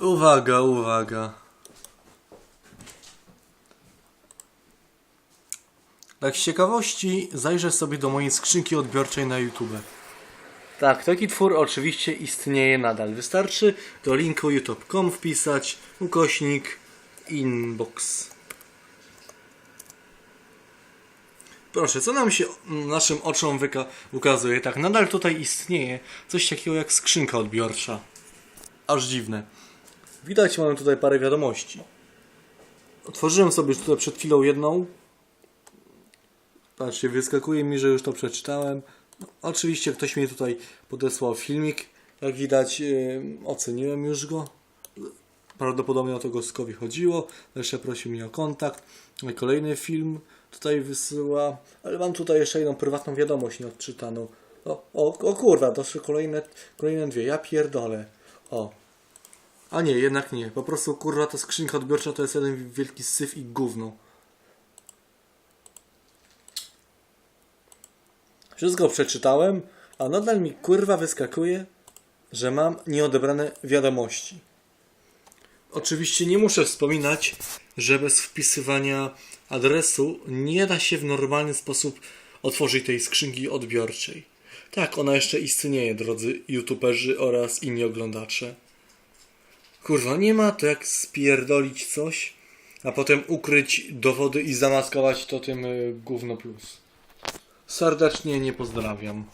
Uwaga, uwaga. Tak z ciekawości zajrzę sobie do mojej skrzynki odbiorczej na YouTube. Tak, taki twór oczywiście istnieje nadal. Wystarczy do linku youtube.com wpisać ukośnik inbox. Proszę, co nam się naszym oczom wyka- ukazuje? Tak, nadal tutaj istnieje coś takiego jak skrzynka odbiorcza. Aż dziwne. Widać, mamy tutaj parę wiadomości. Otworzyłem sobie tutaj przed chwilą jedną. Patrzcie, wyskakuje mi, że już to przeczytałem. No, oczywiście ktoś mi tutaj podesłał filmik. Jak widać, yy, oceniłem już go. Prawdopodobnie o to Gostkowi chodziło. Jeszcze prosił mnie o kontakt. No Kolejny film tutaj wysyła. Ale mam tutaj jeszcze jedną prywatną wiadomość nieodczytaną. O, o, o kurwa, doszły kolejne, kolejne dwie. Ja pierdolę. O, a nie, jednak nie. Po prostu kurwa ta skrzynka odbiorcza to jest jeden wielki syf i gówno. Wszystko przeczytałem, a nadal mi kurwa wyskakuje, że mam nieodebrane wiadomości. Oczywiście nie muszę wspominać, że bez wpisywania adresu nie da się w normalny sposób otworzyć tej skrzynki odbiorczej. Tak, ona jeszcze istnieje, drodzy youtuberzy oraz inni oglądacze. Kurwa, nie ma to jak spierdolić coś, a potem ukryć dowody i zamaskować to tym y, gówno plus. Serdecznie nie pozdrawiam.